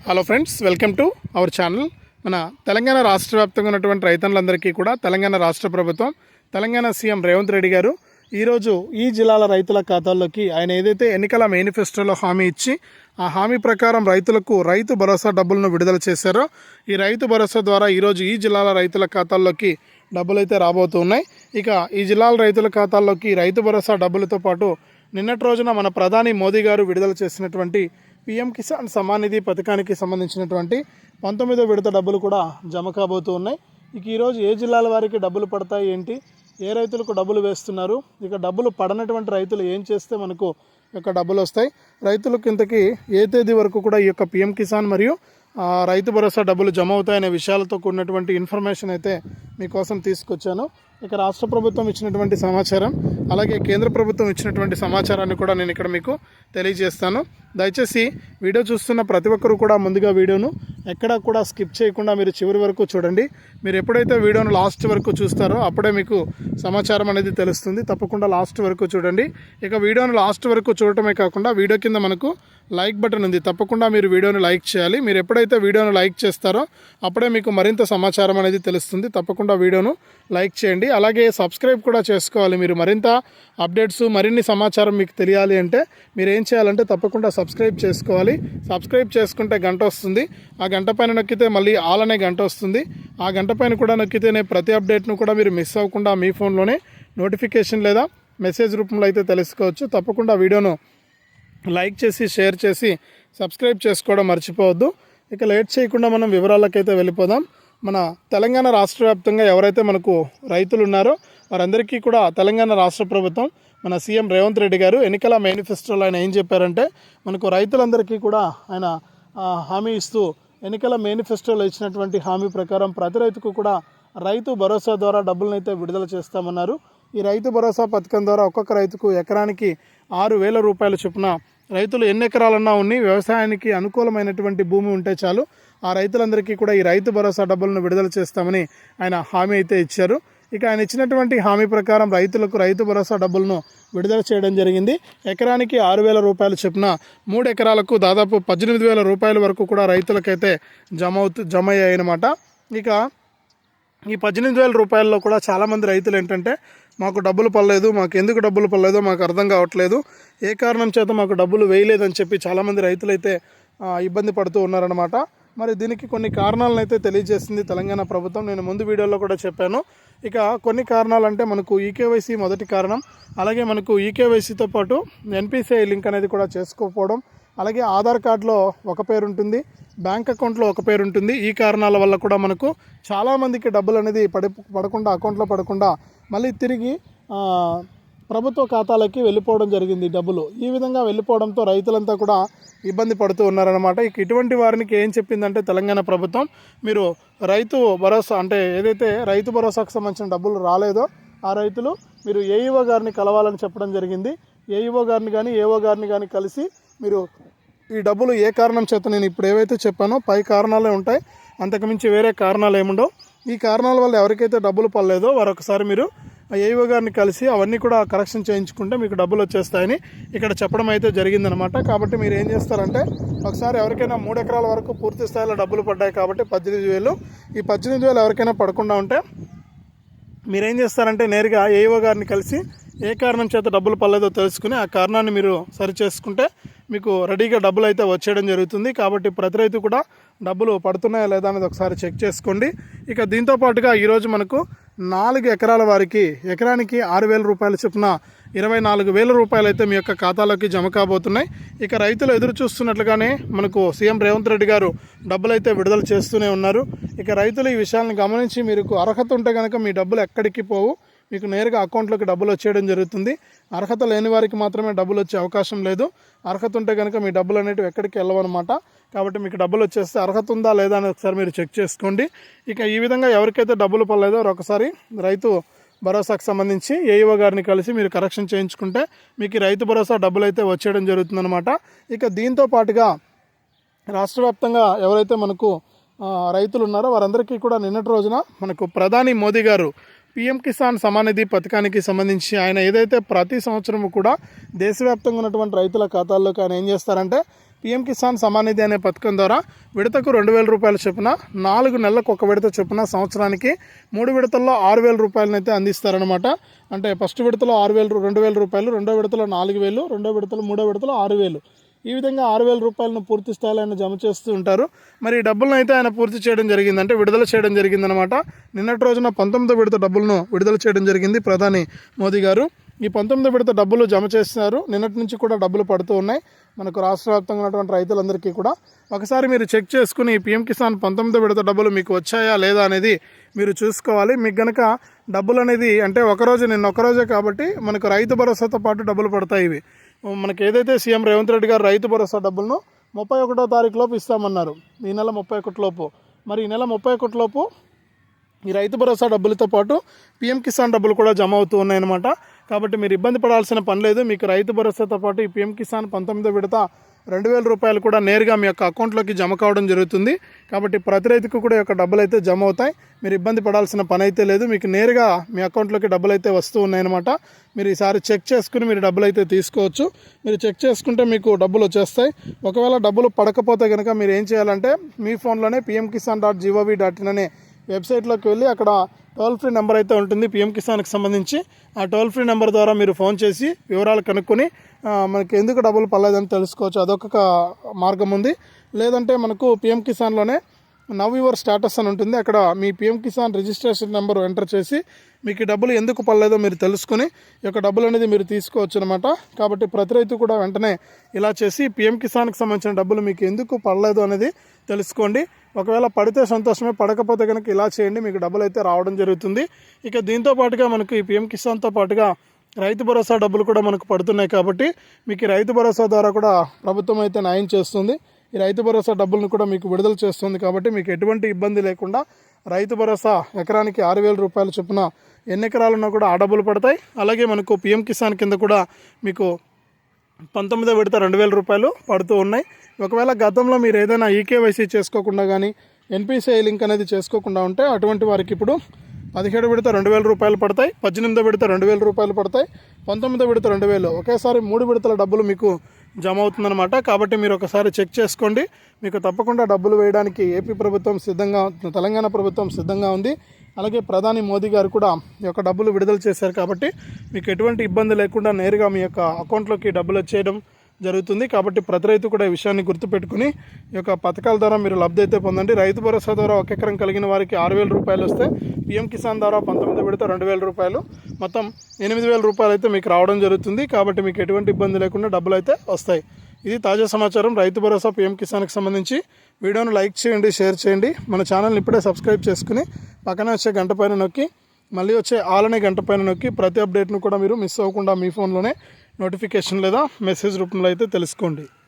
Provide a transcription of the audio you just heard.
Hello friends welcome to our channel మన తెలంగాణ రాష్ట్ర వ్యాప్తంగా ఉన్నటువంటి రైతన్నులందరికీ కూడా తెలంగాణ రాష్ట్ర ప్రభుత్వం తెలంగాణ సీఎం రేవంత్ రెడ్డి గారు ఈరోజు ఈ జిల్లాల రైతుల ఖాతాల్లోకి ఆయన ఏదైతే ఎన్నికల మేనిఫెస్టోలో హామీ ఇచ్చి ఆ హామీ ప్రకారం రైతులకు రైతు భరోసా డబ్బులను విడుదల చేశారో ఈ రైతు భరోసా ద్వారా ఈరోజు ఈ జిల్లాల రైతుల ఖాతాల్లోకి డబ్బులు అయితే రాబోతున్నాయి. ఇక ఈ జిల్లాల రైతుల ఖాతాల్లోకి రైతు భరోసా డబ్బులతో పాటు నిన్నటి రోజున మన ప్రధాని మోదీ గారు విడుదల చేసినటువంటి పీఎం కిసాన్ సమాన్ నిధి పథకానికి సంబంధించినటువంటి పంతొమ్మిదో విడత డబ్బులు కూడా జమ కాబోతూ ఉన్నాయి. ఇక ఈరోజు ఏ జిల్లాల వారికి డబ్బులు పడతాయి ఏంటి? ఏ రైతులకు డబ్బులు వేస్తున్నారు? ఇక డబ్బులు పడనటువంటి రైతులు ఏం చేస్తే మనకు యొక్క డబ్బులు వస్తాయి? రైతులకు ఇంతకీ ఏ తేదీ వరకు కూడా ఈ యొక్క పిఎం కిసాన్ మరియు రైతు భరోసా డబ్బులు జమ అవుతాయనే విషయాలతో కూడినటువంటి ఇన్ఫర్మేషన్ అయితే మీకోసం తీసుకొచ్చాను. ఇక రాష్ట్ర ప్రభుత్వం ఇచ్చినటువంటి సమాచారం అలాగే కేంద్ర ప్రభుత్వం ఇచ్చినటువంటి సమాచారాన్ని కూడా నేను ఇక్కడ మీకు తెలియజేస్తాను. దయచేసి వీడియో చూస్తున్న ప్రతి ఒక్కరు కూడా ముందుగా వీడియోను ఎక్కడా కూడా స్కిప్ చేయకుండా మీరు చివరి వరకు చూడండి. మీరు ఎప్పుడైతే వీడియోను లాస్ట్ వరకు చూస్తారో అప్పుడే మీకు సమాచారం అనేది తెలుస్తుంది. తప్పకుండా లాస్ట్ వరకు చూడండి. ఇక వీడియోను లాస్ట్ వరకు చూడటమే కాకుండా వీడియో కింద మనకు లైక్ బటన్ ఉంది. తప్పకుండా మీరు వీడియోను లైక్ చేయాలి. మీరు ఎప్పుడైతే వీడియోను లైక్ చేస్తారో అప్పుడే మీకు మరింత సమాచారం అనేది తెలుస్తుంది. తప్పకుండా వీడియోను లైక్ చేయండి. అలాగే సబ్స్క్రైబ్ కూడా చేసుకోవాలి. మీరు మరింత అప్డేట్స్ మరిన్ని సమాచారం మీకు తెలియాలి అంటే మీరు ఏం చేయాలంటే తప్పకుండా సబ్స్క్రైబ్ చేసుకోవాలి. సబ్స్క్రైబ్ చేసుకుంటే గంట వస్తుంది. ఆ గంట పైన నొక్కితే మళ్ళీ ఆల్ అనే గంట వస్తుంది. ఆ గంట పైన కూడా నొక్కితేనే ప్రతి అప్డేట్ను కూడా మీరు మిస్ అవ్వకుండా మీ ఫోన్లోనే నోటిఫికేషన్ లేదా మెసేజ్ రూపంలో అయితే తెలుసుకోవచ్చు. తప్పకుండా వీడియోను లైక్ చేసి షేర్ చేసి సబ్స్క్రైబ్ చేసుకోవడం మర్చిపోవద్దు. ఇక లేట్ చేయకుండా మనం వివరాలకైతే వెళ్ళిపోదాం. మన తెలంగాణ రాష్ట్ర వ్యాప్తంగా ఎవరైతే మనకు రైతులు ఉన్నారో వారందరికీ కూడా తెలంగాణ రాష్ట్ర ప్రభుత్వం మన సీఎం రేవంత్ రెడ్డి గారు ఎన్నికల మేనిఫెస్టోలో ఆయన ఏం చెప్పారంటే మనకు రైతులందరికీ కూడా ఆయన హామీ ఇస్తూ ఎన్నికల మేనిఫెస్టోలో ఇచ్చినటువంటి హామీ ప్రకారం ప్రతి రైతుకు కూడా రైతు భరోసా ద్వారా డబ్బులను అయితే విడుదల చేస్తామన్నారు. ఈ రైతు భరోసా పథకం ద్వారా ఒక్కొక్క రైతుకు ఎకరానికి ఆరు వేల రూపాయల చొప్పున రైతులు ఎన్ని ఎకరాలన్నా ఉన్ని వ్యవసాయానికి అనుకూలమైనటువంటి భూమి ఉంటే చాలు. ఆ రైతులందరికీ కూడా ఈ రైతు భరోసా డబ్బులను విడుదల చేస్తామని ఆయన హామీ అయితే ఇచ్చారు. ఇక ఆయన ఇచ్చినటువంటి హామీ ప్రకారం రైతులకు రైతు భరోసా డబ్బులను విడుదల చేయడం జరిగింది. ఎకరానికి ఆరు వేల రూపాయలు చొప్పున మూడు ఎకరాలకు దాదాపు పద్దెనిమిది వేల రూపాయల వరకు కూడా రైతులకైతే జమ అవుతూ జమ అయ్యాయన్నమాట ఇక ఈ పద్దెనిమిది వేల రూపాయల్లో కూడా చాలామంది రైతులు ఏంటంటే మాకు డబ్బులు పడలేదు మాకు ఎందుకు డబ్బులు పడలేదో మాకు అర్థం కావట్లేదు. ఏ కారణం చేత మాకు డబ్బులు వేయలేదని చెప్పి చాలామంది రైతులు అయితే ఇబ్బంది పడుతూ ఉన్నారనమాట మరి దీనికి కొన్ని కారణాలను అయితే తెలియజేసింది తెలంగాణ ప్రభుత్వం. నేను ముందు వీడియోలో కూడా చెప్పాను. ఇక కొన్ని కారణాలు అంటే మనకు ఈకేవైసీ మొదటి కారణం అలాగే మనకు ఈకేవైసీతో పాటు ఎన్పిసిఐ లింక్ అనేది కూడా చేసుకోకపోవడం అలాగే ఆధార్ కార్డులో ఒక పేరు ఉంటుంది బ్యాంక్ అకౌంట్లో ఒక పేరు ఉంటుంది. ఈ కారణాల వల్ల కూడా మనకు చాలామందికి డబ్బులు అనేది పడి పడకుండా అకౌంట్లో పడకుండా మళ్ళీ తిరిగి ప్రభుత్వ ఖాతాలకి వెళ్ళిపోవడం జరిగింది డబ్బులు. ఈ విధంగా వెళ్ళిపోవడంతో రైతులంతా కూడా ఇబ్బంది పడుతూ ఉన్నారనమాట ఇక ఇటువంటి వారికి ఏం చెప్పిందంటే తెలంగాణ ప్రభుత్వం మీరు రైతు భరోసా అంటే ఏదైతే రైతు భరోసాకు సంబంధించిన డబ్బులు రాలేదో ఆ రైతులు మీరు ఏఈఓ గారిని కలవాలని చెప్పడం జరిగింది. ఏఈఓ గారిని కానీ ఏఓ గారిని కానీ కలిసి మీరు ఈ డబ్బులు ఏ కారణం చేత నేను ఇప్పుడు ఏవైతే చెప్పానో పై కారణాలే ఉంటాయి. అంతకుమించి వేరే కారణాలు ఏముండవు. ఈ కారణాల వల్ల ఎవరికైతే డబ్బులు పడలేదో వారు ఒకసారి మీరు ఏఈఓ గారిని కలిసి అవన్నీ కూడా కరెక్షన్ చేయించుకుంటే మీకు డబ్బులు వచ్చేస్తాయని ఇక్కడ చెప్పడం అయితే జరిగిందనమాట కాబట్టి మీరు ఏం చేస్తారంటే ఒకసారి ఎవరికైనా మూడు ఎకరాల వరకు పూర్తి స్థాయిలో డబ్బులు పడ్డాయి కాబట్టి పద్దెనిమిది వేలు. ఈ పద్దెనిమిది వేలు ఎవరికైనా పడకుండా ఉంటే మీరేం చేస్తారంటే నేరుగా ఏఓ గారిని కలిసి ఏ కారణం చేత డబ్బులు పడలేదో తెలుసుకుని ఆ కారణాన్ని మీరు సరి చేసుకుంటే మీకు రెడీగా డబ్బులు అయితే వచ్చేయడం జరుగుతుంది. కాబట్టి ప్రతి రైతు కూడా డబ్బులు పడుతున్నాయా లేదా అనేది ఒకసారి చెక్ చేసుకోండి. ఇక దీంతో పాటుగా ఈరోజు మనకు నాలుగు ఎకరాల వారికి ఎకరానికి ఆరు వేల రూపాయల చొప్పున ఇరవై నాలుగు వేల రూపాయలు అయితే మీ యొక్క ఖాతాలోకి జమ కాబోతున్నాయి. ఇక రైతులు ఎదురు చూస్తున్నట్లుగానే మనకు సీఎం రేవంత్ రెడ్డి గారు డబ్బులు అయితే విడుదల చేస్తూనే ఉన్నారు. ఇక రైతులు ఈ విషయాలను గమనించి మీకు అర్హత ఉంటే కనుక మీ డబ్బులు ఎక్కడికి పోవు. మీకు నేరుగా అకౌంట్లోకి డబ్బులు వచ్చేయడం జరుగుతుంది. అర్హత లేని వారికి మాత్రమే డబ్బులు వచ్చే అవకాశం లేదు. అర్హత ఉంటే కనుక మీ డబ్బులు అనేటివి ఎక్కడికి వెళ్ళవన్నమాట. కాబట్టి మీకు డబ్బులు వచ్చేస్తే అర్హత ఉందా లేదా అని ఒకసారి మీరు చెక్ చేసుకోండి. ఇక ఈ విధంగా ఎవరికైతే డబ్బులు పడలేదో ఒకసారి రైతు భరోసాకు సంబంధించి ఏఈఓ గారిని కలిసి మీరు కరెక్షన్ చేయించుకుంటే మీకు రైతు భరోసా డబ్బులు అయితే వచ్చేయడం జరుగుతుందన్నమాట. ఇక దీంతో పాటుగా రాష్ట్ర వ్యాప్తంగా ఎవరైతే మనకు రైతులు ఉన్నారో వారందరికీ కూడా నిన్నటి రోజున మనకు ప్రధాని మోదీ గారు పిఎం కిసాన్ సమానిధి పథకానికి సంబంధించి ఆయన ఏదైతే ప్రతి సంవత్సరం కూడా దేశవ్యాప్తంగా ఉన్నటువంటి రైతుల ఖాతాల్లోకి ఆయన ఏం చేస్తారంటే పిఎం కిసాన్ సమానిధి అనే పథకం ద్వారా విడతకు రెండు వేల రూపాయల చొప్పున నాలుగు నెలలకు ఒక విడత చొప్పున సంవత్సరానికి మూడు విడతల్లో ఆరు వేల రూపాయలనైతే అందిస్తారనమాట అంటే ఫస్ట్ విడతలో ఆరు వేలు రెండు వేల రూపాయలు రెండో విడతలో నాలుగు వేలు రెండో విడతలో మూడో విడతలో ఆరు వేలు. ఈ విధంగా ఆరు వేల రూపాయలను పూర్తి స్థాయిలో ఆయన జమ చేస్తూ ఉంటారు. మరి ఈ డబ్బులను అయితే ఆయన పూర్తి చేయడం జరిగింది. అంటే విడుదల చేయడం జరిగిందనమాట నిన్నటి రోజున పంతొమ్మిదో విడత డబ్బులను విడుదల చేయడం జరిగింది ప్రధాని మోదీ గారు. ఈ పంతొమ్మిది విడత డబ్బులు జమ చేస్తున్నారు. నిన్నటి నుంచి కూడా డబ్బులు పడుతూ ఉన్నాయి. మనకు రాష్ట్ర వ్యాప్తంగా ఉన్నటువంటి రైతులందరికీ కూడా. ఒకసారి మీరు చెక్ చేసుకుని పిఎం కిసాన్ పంతొమ్మిది విడత డబ్బులు మీకు వచ్చాయా లేదా అనేది మీరు చూసుకోవాలి. మీకు గనక డబ్బులు అనేది అంటే ఒకరోజు నిన్న ఒకరోజే కాబట్టి మనకు రైతు భరోసాతో పాటు డబ్బులు పడతాయి ఇవి. మనకి ఏదైతే సీఎం రేవంత్ రెడ్డి గారు రైతు భరోసా డబ్బులను ముప్పై ఒకటో తారీఖు లోపు ఇస్తామన్నారు. ఈ నెల ముప్పై ఒకటి లోపు. మరి ఈ నెల ముప్పై ఒకటి లోపు ఈ రైతు భరోసా డబ్బులతో పాటు పిఎం కిసాన్ డబ్బులు కూడా జమ అవుతూ ఉన్నాయన్నమాట. కాబట్టి మీరు ఇబ్బంది పడాల్సిన పని లేదు. మీకు రైతు భరోసాతో పాటు ఈ పిఎం కిసాన్ పంతొమ్మిదో విడత రెండు వేల రూపాయలు కూడా నేరుగా మీ యొక్క అకౌంట్లోకి జమ కావడం జరుగుతుంది. కాబట్టి ప్రతి రైతుకు కూడా యొక్క డబ్బులు అయితే జమ అవుతాయి. మీరు ఇబ్బంది పడాల్సిన పని అయితే లేదు. మీకు నేరుగా మీ అకౌంట్లోకి డబ్బులు అయితే వస్తూ ఉన్నాయన్నమాట. మీరు ఈసారి చెక్ చేసుకుని మీరు డబ్బులు అయితే తీసుకోవచ్చు. మీరు చెక్ చేసుకుంటే మీకు డబ్బులు వచ్చేస్తాయి. ఒకవేళ డబ్బులు పడకపోతే కనుక మీరు ఏం చేయాలంటే మీ ఫోన్లోనే PM Kisan dot G O V dot in అనే వెబ్సైట్లోకి వెళ్ళి అక్కడ టోల్ ఫ్రీ నెంబర్ అయితే ఉంటుంది పిఎం కిసాన్కి సంబంధించి. ఆ టోల్ ఫ్రీ నెంబర్ ద్వారా మీరు ఫోన్ చేసి వివరాలు కనుక్కొని మనకి ఎందుకు డబ్బులు పర్లేదని తెలుసుకోవచ్చు. అదొక మార్గం ఉంది. లేదంటే మనకు పిఎం కిసాన్లోనే నవ్ యువర్ స్టేటస్ అని ఉంటుంది. అక్కడ మీ PM Kisan registration number enter చేసి మీకు డబ్బులు ఎందుకు పడలేదో మీరు తెలుసుకుని ఈ యొక్క డబ్బులు అనేది మీరు తీసుకోవచ్చు అనమాట కాబట్టి ప్రతి రైతు కూడా వెంటనే ఇలా చేసి పిఎం కిసాన్కి సంబంధించిన డబ్బులు మీకు ఎందుకు పడలేదు అనేది తెలుసుకోండి. ఒకవేళ పడితే సంతోషమే పడకపోతే కనుక ఇలా చేయండి మీకు డబ్బులు అయితే రావడం జరుగుతుంది. ఇక దీంతో పాటుగా మనకు ఈ పిఎం కిసాన్తో పాటుగా రైతు భరోసా డబ్బులు కూడా మనకు పడుతున్నాయి కాబట్టి మీకు రైతు భరోసా ద్వారా కూడా ప్రభుత్వం అయితే న్యాయం చేస్తుంది. ఈ రైతు భరోసా డబ్బులను కూడా మీకు విడుదల చేస్తుంది కాబట్టి మీకు ఎటువంటి ఇబ్బంది లేకుండా రైతు భరోసా ఎకరానికి ఆరు వేల రూపాయలు చొప్పున ఎన్ని ఎకరాలున్నా కూడా ఆ డబ్బులు పడతాయి. అలాగే మనకు పిఎం కిసాన్ కింద కూడా మీకు పంతొమ్మిదో విడత రెండు వేల రూపాయలు పడుతూ ఉన్నాయి. ఒకవేళ గతంలో మీరు ఏదైనా ఈకేవైసీ చేసుకోకుండా కానీ ఎన్పిసిఐ లింక్ అనేది చేసుకోకుండా ఉంటే అటువంటి వారికి ఇప్పుడు పదిహేడు విడత రెండు వేల రూపాయలు పడతాయి పద్దెనిమిదో విడత రెండు వేల రూపాయలు పడతాయి పంతొమ్మిదో విడత రెండు వేలు. ఒకేసారి మూడు విడతల డబ్బులు మీకు జమ అవుతుందన్నమాట కాబట్టి మీరు ఒకసారి చెక్ చేసుకోండి. మీకు తప్పకుండా డబ్బులు వేయడానికి ఏపీ ప్రభుత్వం సిద్ధంగా తెలంగాణ ప్రభుత్వం సిద్ధంగా ఉంది. అలాగే ప్రధాని మోదీ గారు కూడా ఈ యొక్క డబ్బులు విడుదల చేశారు కాబట్టి మీకు ఎటువంటి ఇబ్బంది లేకుండా నేరుగా మీ యొక్క అకౌంట్లోకి డబ్బులు వచ్చేయడం జరుగుతుంది. కాబట్టి ప్రతి రైతు కూడా ఈ విషయాన్ని గుర్తుపెట్టుకుని ఈ యొక్క పథకాల ద్వారా మీరు లబ్ధి అయితే పొందండి. రైతు భరోసా ద్వారా ఒక ఎకరం కలిగిన వారికి ఆరు వేల రూపాయలు వస్తే పిఎం కిసాన్ ద్వారా పంతొమ్మిది విడత రెండు వేల రూపాయలు. మొత్తం ఎనిమిది వేల రూపాయలు అయితే మీకు రావడం జరుగుతుంది. కాబట్టి మీకు ఎటువంటి ఇబ్బంది లేకుండా డబ్బులు అయితే వస్తాయి. ఇది తాజా సమాచారం. రైతు భరోసా పిఎం కిసాన్కి సంబంధించి వీడియోను లైక్ చేయండి షేర్ చేయండి. మన ఛానల్ని ఇప్పుడే సబ్స్క్రైబ్ చేసుకుని పక్కన వచ్చే గంట పైన నొక్కి మళ్ళీ వచ్చే ఆలనే గంట పైన నొక్కి ప్రతి అప్డేట్ను కూడా మీరు మిస్ అవ్వకుండా మీ ఫోన్లోనే నోటిఫికేషన్ లేదా మెసేజ్ రూపంలో అయితే తెలుసుకోండి.